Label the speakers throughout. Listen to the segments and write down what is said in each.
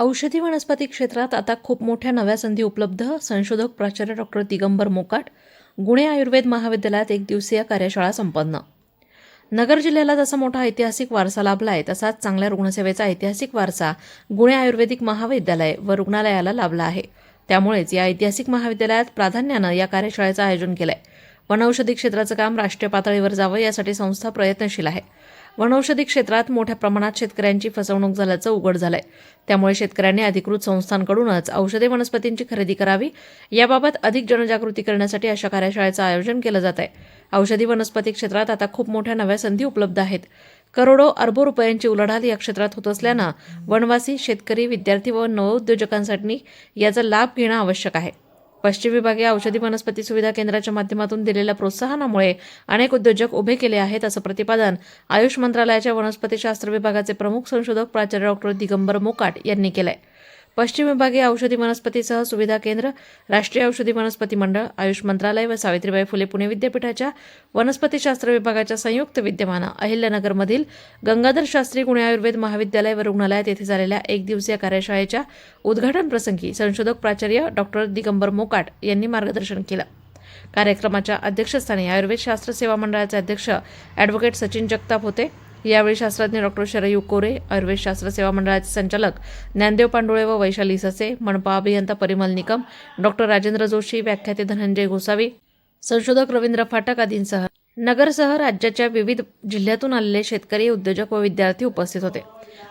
Speaker 1: औषधी वनस्पती क्षेत्रात आता खूप मोठ्या नव्या संधी उपलब्ध. संशोधक प्राचार्य डॉक्टर दिगंबर मोकाट गुणे आयुर्वेद महाविद्यालयात एक दिवसीय कार्यशाळा संपन्न. नगर जिल्ह्याला जसा मोठा ऐतिहासिक वारसा लाभला आहे तसाच चांगल्या रुग्णसेवेचा ऐतिहासिक वारसा गुणे आयुर्वेदिक महाविद्यालय व रुग्णालयाला लाभला आहे. त्यामुळेच या ऐतिहासिक महाविद्यालयात प्राधान्यानं या कार्यशाळेचं आयोजन केलं आहे वनौषधी क्षेत्राचं काम राष्ट्रीय पातळीवर जावं यासाठी संस्था प्रयत्नशील आहे. वनौषधी क्षेत्रात मोठ्या प्रमाणात शेतकऱ्यांची फसवणूक झाल्याचं उघड झालंय. त्यामुळे शेतकऱ्यांनी अधिकृत संस्थांकडूनच औषधी वनस्पतींची खरेदी करावी याबाबत अधिक जनजागृती करण्यासाठी अशा कार्यशाळेचं आयोजन केलं जात आहे औषधी वनस्पती क्षेत्रात आता खूप मोठ्या नव्या संधी उपलब्ध आहेत. करोडो अर्बो रुपयांची उलाढाल या क्षेत्रात होत असल्यानं वनवासी शेतकरी विद्यार्थी व नवोद्योजकांसाठी याचा लाभ घेणं आवश्यक आहे. पश्चिम विभागीय औषधी वनस्पती सुविधा केंद्राच्या माध्यमातून दिलेल्या प्रोत्साहनामुळे अनेक उद्योजक उभे केले आहेत असं प्रतिपादन आयुष मंत्रालयाच्या वनस्पतीशास्त्र विभागाचे प्रमुख संशोधक प्राचार्य डॉक्टर दिगंबर मोकाट यांनी केलं आहे पश्चिम विभागीय औषधी वनस्पतीसह सुविधा केंद्र राष्ट्रीय औषधी वनस्पती मंडळ आयुष मंत्रालय व सावित्रीबाई फुले पुणे विद्यापीठाच्या वनस्पतीशास्त्र विभागाच्या संयुक्त विद्यमानं अहिल्यानगरमधील गंगाधर शास्त्री गुणे आयुर्वेद महाविद्यालय व रुग्णालयात येथे झालेल्या एक दिवसीय कार्यशाळेच्या उद्घाटनप्रसंगी संशोधक प्राचार्य डॉक्टर दिगंबर मोकाट यांनी मार्गदर्शन केलं. कार्यक्रमाच्या अध्यक्षस्थानी आयुर्वेद शास्त्र सेवा मंडळाचे अध्यक्ष ॲडव्होकेट सचिन जगताप होते. यावेळी शास्त्रज्ञ डॉक्टर शरयू कोरे आयुर्वेद शास्त्र सेवा मंडळाचे संचालक ज्ञानदेव पांडुळे व वैशाली ससे मनपा अभियंता परिमल निकम डॉक्टर राजेंद्र जोशी व्याख्याते धनंजय गोसावी संशोधक रवींद्र फाटक आदींसह नगरसह राज्याच्या विविध जिल्ह्यातून आलेले शेतकरी उद्योजक व विद्यार्थी उपस्थित होते.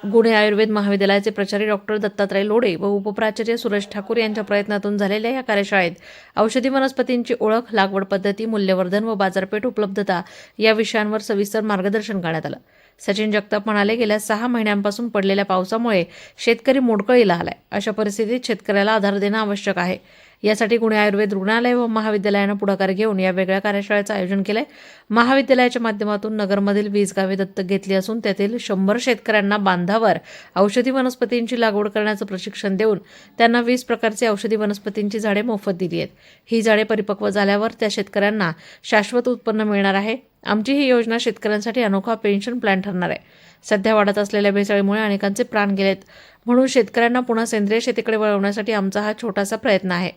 Speaker 1: गुणे आयुर्वेद महाविद्यालयाचे प्राचार्य डॉक्टर दत्तात्रय लोडे व उपप्राचार्य सुरेश ठाकूर यांच्या प्रयत्नातून झालेल्या या कार्यशाळेत औषधी वनस्पतींची ओळख लागवड पद्धती मूल्यवर्धन व बाजारपेठ उपलब्धता या विषयांवर सविस्तर मार्गदर्शन करण्यात आलं. सचिन जगताप म्हणाले गेल्या सहा महिन्यांपासून पडलेल्या पावसामुळे शेतकरी मोडकळीला आलाय. अशा परिस्थितीत शेतकऱ्याला आधार देणं आवश्यक आहे. यासाठी पुणे आयुर्वेद रुग्णालय व महाविद्यालयानं पुढाकार घेऊन या वेगळ्या कार्यशाळेचं आयोजन केलं आहे महाविद्यालयाच्या माध्यमातून नगरमधील वीस गावे दत्तक घेतली असून त्यातील शंभर शेतकऱ्यांना बांधावर औषधी वनस्पतींची लागवड करण्याचं प्रशिक्षण देऊन त्यांना वीस प्रकारची औषधी वनस्पतींची झाडे मोफत दिली आहेत. ही झाडे परिपक्व झाल्यावर त्या शेतकऱ्यांना शाश्वत उत्पन्न मिळणार आहे. आमची ही योजना शेतकऱ्यांसाठी अनोखा पेन्शन प्लॅन ठरणार आहे. सध्या वाढत असलेल्या भेसळीमुळे अनेकांचे प्राण गेलेत. म्हणून शेतकऱ्यांना पुन्हा सेंद्रिय शेतीकडे वळवण्यासाठी आमचा हा छोटासा प्रयत्न आहे.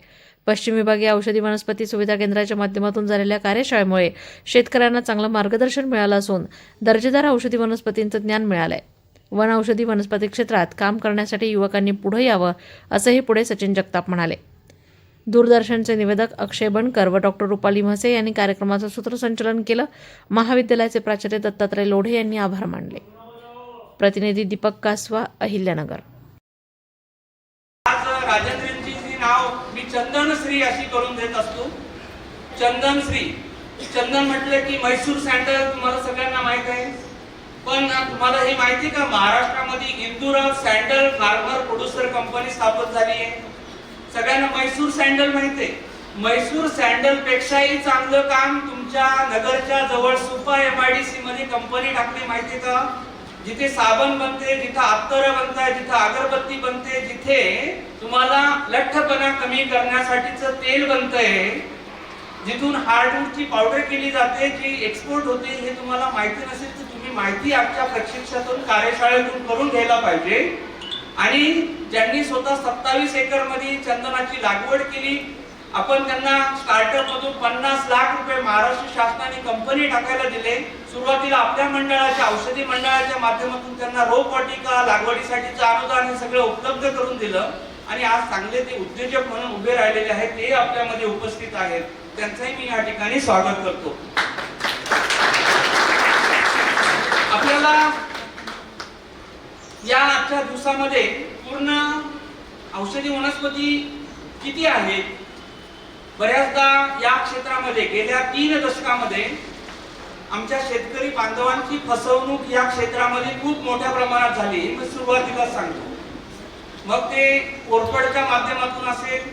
Speaker 1: पश्चिम विभागीय औषधी वनस्पती सुविधा केंद्राच्या माध्यमातून झालेल्या कार्यशाळेमुळे शेतकऱ्यांना चांगलं मार्गदर्शन मिळालं असून दर्जेदार औषधी वनस्पतींचं ज्ञान मिळालं आहे वन औषधी वनस्पती क्षेत्रात काम करण्यासाठी युवकांनी पुढे यावं असंही पुढे सचिन जगताप म्हणाले. दूरदर्शनचे निवेदक अक्षय बनकर व डॉक्टर रुपाली म्हसे यांनी कार्यक्रमाचं सूत्रसंचलन केलं. महाविद्यालयाचे प्राचार्य दत्तात्रय लोढे यांनी आभार मानले. प्रतिनिधी दीपक कासवा अहिल्यानगर.
Speaker 2: नाव मी चंदनश्री अशी करून देत असतो. चंदनश्री. चंदन म्हटलं की म्हैसूर सँडल तुम्हाला सगळ्यांना माहीत आहे. पण तुम्हाला हे माहिती का? महाराष्ट्रामध्ये इंदुराव सँडल फार्मर प्रोड्युसर कंपनी स्थापन झाली आहे. सगळ्यांना मैसूर सँडल माहिती आहे म्हैसूर सँडल पेक्षाही चांगलं काम तुमच्या नगरच्या जवळ Supa M I D C मध्ये कंपनी टाकली माहिती का? जिथे साबण बनते जिथे अत्तर बनताय जिथे अगरबत्ती बनते जिथे तुम्हाला लठ्ठपणा कमी करण्यासाठीच तेल बनतंय. जिथून हार्डवूडची पावडर केली जाते जी एक्सपोर्ट होते हे तुम्हाला माहिती नसेल तर तुम्ही माहिती आमच्या प्रशिक्षणातून कार्यशाळेतून करून घ्यायला पाहिजे. आणि ज्यांनी स्वतः सत्तावीस एकरमध्ये चंदनाची लागवड केली आपण त्यांना स्टार्टअप मधून पन्नास लाख रुपये महाराष्ट्र शासनाने कंपनी टाकायला दिले. सुरुवातीला आपल्या मंडळाच्या औषधी मंडळाच्या माध्यमातून त्यांना रोपवाटिका लागवडीसाठीचं अनुदान हे सगळं उपलब्ध करून दिलं. आणि आज चांगले ते उद्योजक म्हणून उभे राहिलेले आहेत ते आपल्यामध्ये उपस्थित आहेत. त्यांचंही मी या ठिकाणी स्वागत करतो. आपल्याला या आजच्या दिवसामध्ये पूर्ण औषधी वनस्पती किती आहेत? बऱ्याचदा या क्षेत्रामध्ये गेल्या तीन दशकामध्ये आमच्या शेतकरी बांधवांची फसवणूक या क्षेत्रामध्ये खूप मोठ्या प्रमाणात झाली मी सुरुवातीला सांगतो. मग ते कोरपडच्या माध्यमातून असेल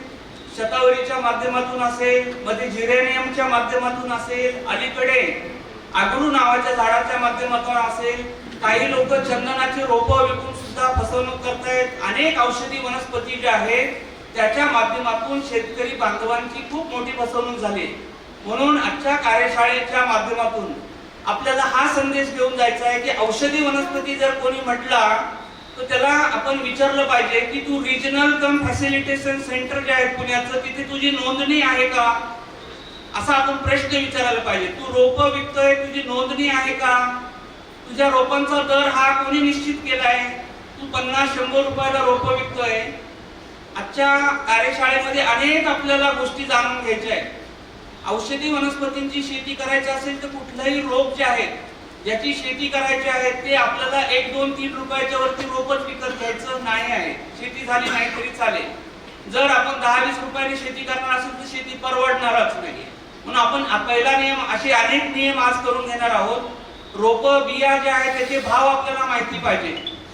Speaker 2: शतावरीच्या माध्यमातून असेल मध्ये जिरेनियमच्या माध्यमातून असेल अलीकडे आगरू नावाच्या झाडाच्या माध्यमातून असेल काही लोक चंदनाची रोपं विकून सुद्धा फसवणूक करतायत. अनेक औषधी वनस्पती ज्या आहेत त्याच्या माध्यमातून शेतकरी बांधवांची खूप मोठी फसवणूक झाली. म्हणून आजच्या कार्यशाळेच्या माध्यमातून आपल्याला हा संदेश घेऊन जायचा आहे की औषधी वनस्पती जर कोणी म्हटला तर त्याला आपण विचारलं पाहिजे की तू रिजनल कम फॅसिलिटेशन सेंटर जे आहे पुण्याचं तिथे तुझी नोंदणी आहे का? असा आपण प्रश्न विचारायला पाहिजे. तू रोप विकतोय तुझी नोंदणी आहे का? तुझ्या रोपांचा दर हा कोणी निश्चित केला आहे? तू पन्नास शंभर रुपयाला रोप विकतोय. आजच्या कार्यशाळेमध्ये अनेक आपल्याला गोष्टी जाणून घ्यायच्या आहेत. औषधी वनस्पतींची शेती करायची असेल तर कुठलाही रोप जे आहेत ज्याची शेती करायची आहे ते आपल्याला एक दोन तीन रुपयाच्या वरती रोपच विकत घ्यायचं नाही आहे. शेती झाली नाही तरी चालेल. जर आपण दहा वीस रुपयाने शेती करणार असेल तर शेती परवडणारच नाही म्हणून आपण पहिला नियम असे अनेक नियम आज करून घेणार आहोत. रोप बिया जे आहे त्याचे भाव आपल्याला माहिती पाहिजे.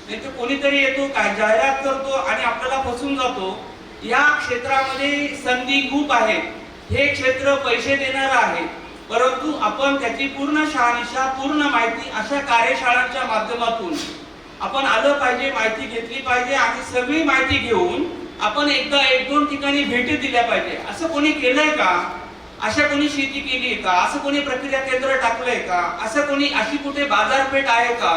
Speaker 2: त्याचे कोणीतरी येतो काय जाहिरात करतो आणि आपल्याला फसून जातो. या क्षेत्रामध्ये संधी खूप आहे. हे क्षेत्र पैसे देणारं आहे. परंतु आपण त्याची पूर्ण शहानिशा पूर्ण माहिती अशा कार्यशाळांच्या माध्यमातून आपण आलं पाहिजे माहिती घेतली पाहिजे आणि सगळी माहिती घेऊन आपण एकदा एक दोन ठिकाणी भेटी दिल्या पाहिजे. असं कोणी केलंय का? अशा कोणी शेती केली आहे का? असं कोणी प्रक्रिया केंद्र टाकलंय का? असं कोणी अशी कुठे बाजारपेठ आहे का?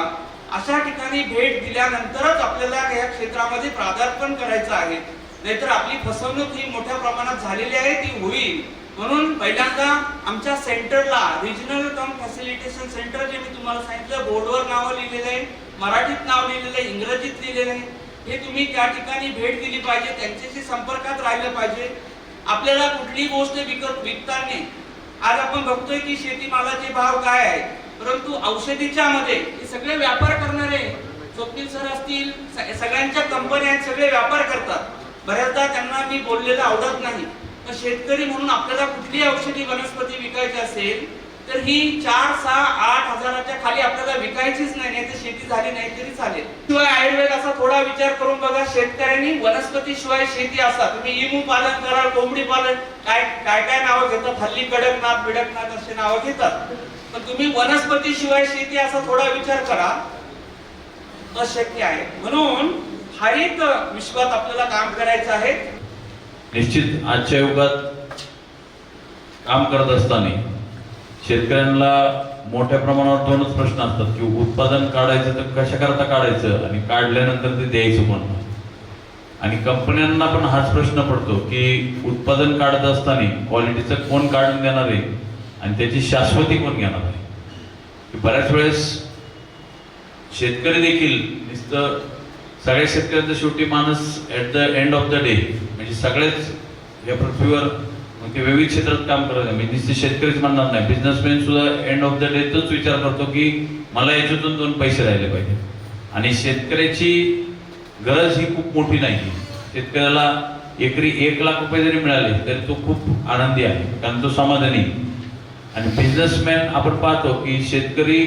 Speaker 2: अशा ठिकाणी भेट दिल्यानंतरच आपल्याला या क्षेत्रामध्ये प्रादार्पण करायचं आहे. नाहीतर आपली फसवणूक ही मोठ्या प्रमाणात झालेली आहे ती होईल. म्हणून पहिल्यांदा आमच्या सेंटरला रिजनल कम फॅसिलिटेशन सेंटर जे मी तुम्हाला सांगितलं बोर्डवर नावं लिहिलेलं आहे मराठीत नाव लिहिलेलं आहे इंग्रजीत लिहिलेलं आहे हे तुम्ही त्या ठिकाणी भेट दिली पाहिजे त्यांच्याशी संपर्कात राहिलं पाहिजे. आपल्याला कुठलीही गोष्ट विकत विकताना आज आपण बघतोय की शेतीमालाचे भाव काय आहे परंतु औषधीच्या मध्ये हे सगळे व्यापार करणारे स्वप्नील सर असतील सगळ्यांच्या कंपन्या सगळे व्यापार करतात. बऱ्याचदा त्यांना मी बोललेलं आवडत नाही. तर शेतकरी म्हणून आपल्याला कुठली औषधी वनस्पती विकायची असेल तर ही चार सहा आठ हजाराच्या खाली आपल्याला विकायचीच नाही नाही तर शेती झाली नाही तरी चालेल. शिवाय आयुर्वेद असा थोडा विचार करून बघा शेतकऱ्यांनी वनस्पती शिवाय शेती असा. तुम्ही इमू पालन कराल कोंबडी पालन काय काय काय नावं घेतात? हल्ली कडकनाथ बिडकनाथ असे नावं घेतात. पण तुम्ही वनस्पती शिवाय शेती असा थोडा विचार करा अशक्य आहे. म्हणून हरित विश्वात आपल्याला काम करायचं आहे.
Speaker 3: निश्चित आजच्या युगात काम करत असताना शेतकऱ्यांना मोठ्या प्रमाणावर दोनच प्रश्न असतात की उत्पादन काढायचं तर कशा करता काढायचं आणि काढल्यानंतर ते द्यायचं पण आणि कंपन्यांना पण हाच प्रश्न पडतो की उत्पादन काढत असताना क्वालिटीचं कोण काढून देणार आहे? आणि त्याची शाश्वती कोण घेणार आहे? बऱ्याच वेळेस शेतकरी देखील नुसतं सगळ्या शेतकऱ्यांचा शेवटी माणूस at the end of the day म्हणजे सगळेच या पृथ्वीवर मग ते विविध क्षेत्रात काम करत आहे. मी नुसते शेतकरीच म्हणणार नाही. बिझनेसमॅन सुद्धा एंड ऑफ द डे तोच विचार करतो की मला याच्यातून दोन पैसे राहिले पाहिजे. आणि शेतकऱ्याची गरज ही खूप मोठी नाही. शेतकऱ्याला एकरी एक लाख रुपये जरी मिळाले तरी तो खूप आनंदी आहे. कारण तो समाधानी. आणि बिझनेसमॅन आपण पाहतो की शेतकरी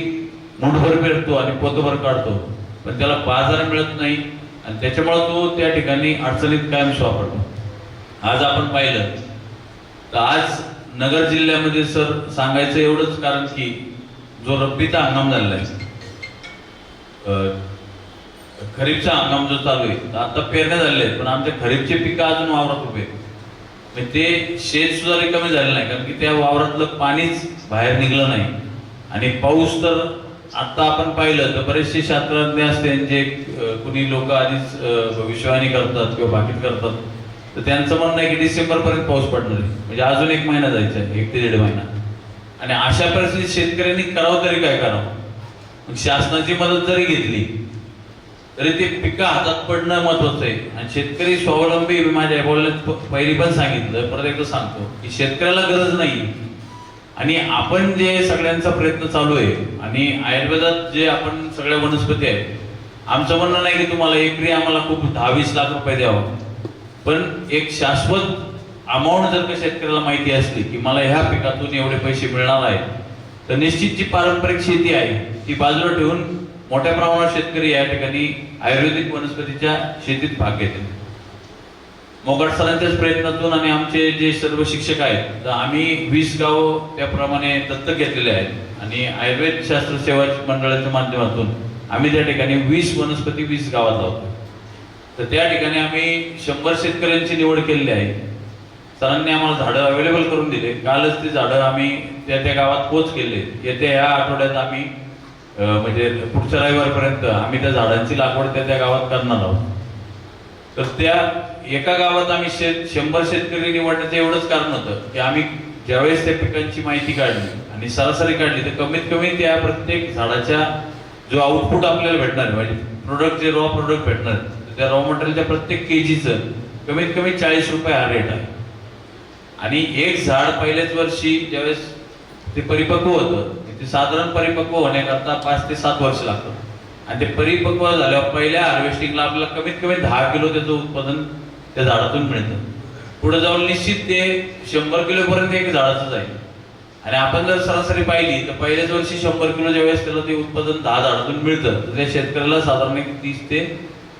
Speaker 3: मुठभर मिळतो आणि पोतभर काढतो. पण त्याला बाजार मिळत नाही. आणि त्याच्यामुळे तो त्या ठिकाणी अडचणीत कायम वापरतो आज आपण पाहिलं तर आज नगर जिल्ह्यामध्ये सर सांगायचं एवढंच कारण की जो रब्बीचा हंगाम झालेला आहे अं, खरीपचा हंगाम जो चालू आहे तर आता पेरण्या झालेल्या आहेत पण आमच्या खरीपचे पिकं अजून वावरात उभे म्हणजे ते शेत सुद्धा रिकामी झालेलं नाही कारण की त्या वावरातलं पाणीच बाहेर निघलं नाही. आणि पाऊस तर आता आपण पाहिलं तर बरेचसे शास्त्रज्ञ असते जे कुणी लोक आधीच भविष्यवाणी करतात किंवा बाकीत करतात तर त्यांचं म्हणणं आहे की डिसेंबरपर्यंत पाऊस पडणार आहे. म्हणजे अजून एक महिना जायचा आहे एक ते दीड महिना. आणि अशा परिस्थितीत शेतकऱ्यांनी करावं तरी काय करावं? शासनाची मदत जरी घेतली तरी ते पिकं हातात पडणं महत्वाचं आहे. आणि शेतकरी स्वावलंबी माझ्या बोलण्यात पहिली पण सांगितलं परत एकदा सांगतो की शेतकऱ्याला गरज नाही आणि आपण जे सगळ्यांचा प्रयत्न चालू आहे आणि आयुर्वेदात जे आपण सगळ्या वनस्पती आहेत आमचं म्हणणं नाही की तुम्हाला एकरी आम्हाला खूप दहा वीस लाख रुपये द्यावं. पण एक शाश्वत अमाऊंट जर का शेतकऱ्याला माहिती असली की मला ह्या पिकातून एवढे पैसे मिळणार आहे तर निश्चित जी पारंपरिक शेती आहे ती बाजूला ठेवून मोठ्या प्रमाणात शेतकरी या ठिकाणी आयुर्वेदिक वनस्पतीच्या शेतीत भाग घेतील. मोगाट सरांच्याच प्रयत्नातून आणि आमचे जे सर्व शिक्षक आहेत तर आम्ही वीस गाव त्याप्रमाणे दत्तक घेतलेले आहेत. आणि आयुर्वेद शास्त्र सेवा मंडळाच्या माध्यमातून आम्ही त्या ठिकाणी वीस वनस्पती वीस गावात लावतो. तर त्या ठिकाणी आम्ही शंभर शेतकऱ्यांची निवड केलेली आहे. सरांनी आम्हाला झाडं अवेलेबल करून दिले. कालच ती झाडं आम्ही त्या त्या गावात पोच केले. येत्या ह्या आठवड्यात आम्ही म्हणजे पुढच्या रविवारपर्यंत आम्ही त्या झाडांची लागवड त्या त्या गावात करणार आहोत. तर त्या एका गावात आम्ही शेत शंभर शेतकरी निवडण्याचं एवढंच कारण होतं की आम्ही ज्यावेळेस त्या पिकांची माहिती काढली आणि सरासरी काढली तर कमीत कमी त्या प्रत्येक झाडाच्या जो आउटपुट आपल्याला भेटणार म्हणजे प्रोडक्ट जे रॉ प्रोडक्ट भेटणार त्या रॉ मटेरियलच्या प्रत्येक केजीचं कमीत कमी चाळीस रुपये हा रेट आहे. आणि एक झाड पहिल्याच वर्षी ज्यावेळेस ते परिपक्व होतं ते साधारण परिपक्व होण्याकरता पाच ते सात वर्ष लागतं आणि ते परिपक्व झाल्यावर पहिल्या हार्वेस्टिंगला आपल्याला कमीत कमी दहा किलो त्याचं उत्पादन त्या झाडातून मिळतं. पुढे जाऊन निश्चित ते शंभर किलोपर्यंत एक झाडाचं जाईल आणि आपण जर सरासरी पाहिली तर पहिल्याच वर्षी शंभर किलो ज्यावेळेस त्याला ते उत्पादन दहा झाडातून मिळतं तर त्या शेतकऱ्याला साधारण एक तीस ते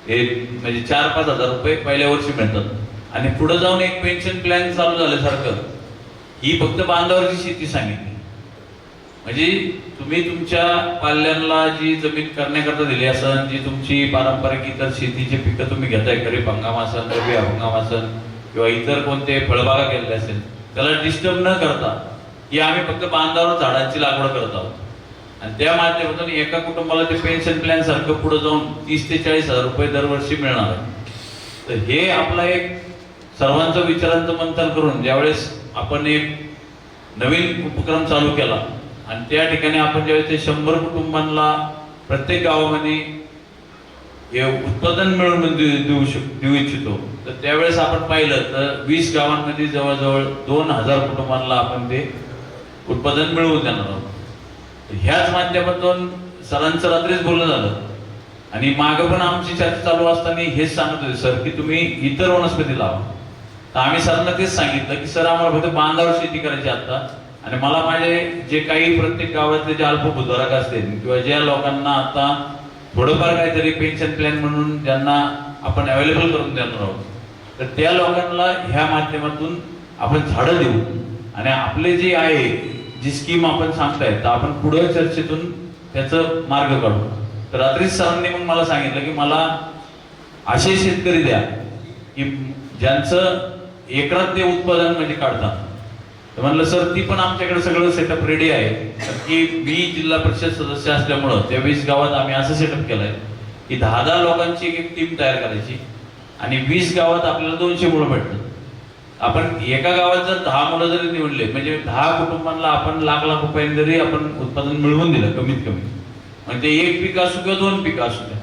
Speaker 3: एक म्हणजे चार पाच हजार रुपये पहिल्या वर्षी मिळतात. आणि पुढे जाऊन एक पेन्शन प्लॅन चालू झाल्यासारखं ही फक्त बांधावरची शेती सांगितली. म्हणजे तुम्ही तुमच्या पाल्यांना जी जमीन करण्याकरता दिली असन जी तुमची पारंपरिक इतर शेतीची पिकं तुम्ही घेताय खरीप हंगाम असन रबी हंगाम असन किंवा इतर कोणते फळबागा केलेले असेल त्याला डिस्टर्ब न करता की आम्ही फक्त बांधावर झाडांची लागवड करत आहोत. आणि त्या माध्यमातून एका कुटुंबाला ते पेन्शन प्लॅन सारखं पुढे जाऊन तीस ते चाळीस हजार रुपये दरवर्षी मिळणार आहे. तर हे आपला एक सर्वांचं विचारांचं मंथन करून ज्यावेळेस आपण एक नवीन उपक्रम चालू केला आणि त्या ठिकाणी आपण ज्यावेळेस ते शंभर कुटुंबांना प्रत्येक गावामध्ये हे उत्पादन मिळवून देऊ देऊ शक देऊ इच्छितो तर त्यावेळेस आपण पाहिलं तर वीस गावांमध्ये जवळजवळ दोन हजार कुटुंबांना आपण ते उत्पादन मिळवून देणार आहोत. ह्याच माध्यमातून सरांचं रात्रीच बोलणं झालं. आणि मागं पण आमची चर्चा चालू असताना हेच सांगत होते सर की तुम्ही इतर वनस्पती लावा. तर आम्ही सरांना तेच सांगितलं की सर आम्हाला फक्त बांधावर शेती करायची आता. आणि मला माझे जे काही प्रत्येक गावातले जे अल्पभूधारक असतील किंवा ज्या लोकांना आता थोडंफार काहीतरी पेन्शन प्लॅन म्हणून ज्यांना आपण अवेलेबल करून देणार आहोत तर त्या लोकांना ह्या माध्यमातून आपण झाडं देऊ. आणि आपले जे आहे जी स्कीम आपण सांगताय तर आपण पुढं चर्चेतून त्याचं मार्ग काढू. तर रात्रीच सरांनी मग मला सांगितलं की मला असे शेतकरी द्या की ज्यांचं एकरात ते उत्पादन म्हणजे काढतात. तर म्हणलं सर ती पण आमच्याकडे सगळं सेटअप रेडी आहे. की मी जिल्हा परिषद सदस्य असल्यामुळं त्या वीस गावात आम्ही असं सेटअप केलंय की दहा दहा लोकांची एक एक टीम तयार करायची आणि वीस गावात आपल्याला दोनशे मुलं भेटतात. आपण एका गावात जर दहा मुलं जरी निवडले म्हणजे दहा कुटुंबांना आपण लाख लाख रुपयांनी जरी आपण उत्पादन मिळवून दिलं कमीत कमी म्हणजे एक पीक असू किंवा दोन पिकं असू द्या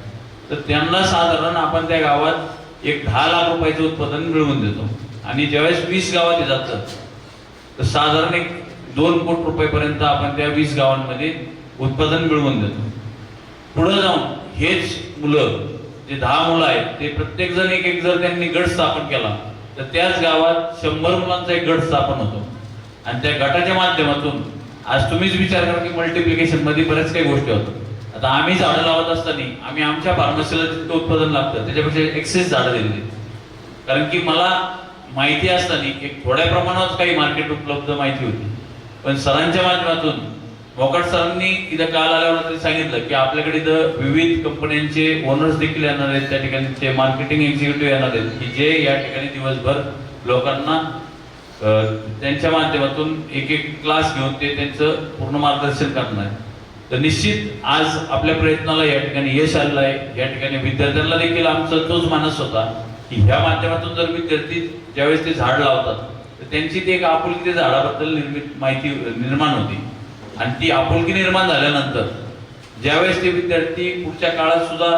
Speaker 3: तर त्यांना साधारण आपण त्या गावात एक दहा लाख रुपयाचं उत्पादन मिळवून देतो. आणि ज्यावेळेस वीस गावात जातं तर साधारण एक दोन कोटी रुपयेपर्यंत आपण त्या वीस गावांमध्ये उत्पादन मिळवून देतो. पुढं जाऊन हेच मुलं जे दहा मुलं आहेत ते प्रत्येकजण एक एक जर त्यांनी गट स्थापन केला तर त्याच गावात शंभर मुलांचा एक गट स्थापन होतो. आणि त्या गटाच्या माध्यमातून आज तुम्हीच विचार करा की मल्टिप्लिकेशनमध्ये बऱ्याच काही गोष्टी होतात. आता आम्ही झाडं लावत असताना आम्ही आमच्या फार्मसीला जितकं उत्पादन लागतं त्याच्यापेक्षा एक्सेस झाडं दिलेली कारण की मला माहिती असताना एक थोड्या प्रमाणात काही मार्केट उपलब्ध माहिती होती. पण सरांच्या माध्यमातून मोकाट सरांनी इथं काल आल्यावर ते सांगितलं की आपल्याकडे इथं विविध कंपन्यांचे ओनर्स देखील येणार आहेत त्या ठिकाणी ते मार्केटिंग एक्झिक्युटिव्ह येणार आहेत की जे या ठिकाणी दिवसभर लोकांना त्यांच्या माध्यमातून एक एक क्लास घेऊन ते त्यांचं पूर्ण मार्गदर्शन करणार तर निश्चित आज आपल्या प्रयत्नाला या ठिकाणी यश आलेलं आहे या ठिकाणी विद्यार्थ्यांना देखील आमचा तोच मानस होता की ह्या माध्यमातून जर विद्यार्थी ज्यावेळेस ते झाड लावतात तर त्यांची ती एक आपुलकी झाडाबद्दल निर्मित माहिती निर्माण होती. आणि ती आपुलकी निर्माण झाल्यानंतर ज्यावेळेस ते विद्यार्थी पुढच्या काळात सुद्धा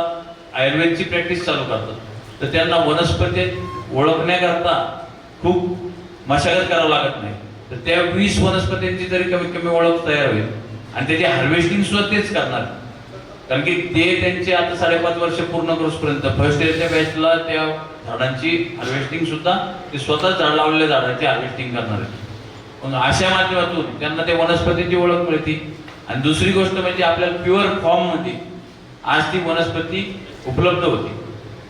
Speaker 3: आयुर्वेदची प्रॅक्टिस चालू करतात तर त्यांना वनस्पती ओळखण्याकरता खूप मशागत करावं लागत नाही. तर त्या वीस वनस्पतींची जरी कमीत कमी ओळख तयार होईल आणि त्याची हार्वेस्टिंग सुद्धा तेच करणार. कारण की ते त्यांचे आता साडेपाच वर्ष पूर्ण करूसपर्यंत फर्स्ट इयरच्या बॅचला त्या झाडांची हार्वेस्टिंग सुद्धा ते स्वतः झाड लावलेल्या झाडांची हार्वेस्टिंग करणार आहेत. मग अशा माध्यमातून त्यांना ते वनस्पतीची ओळख मिळते. आणि दुसरी गोष्ट म्हणजे आपल्याला प्युअर फॉर्ममध्ये आज ती वनस्पती उपलब्ध होती.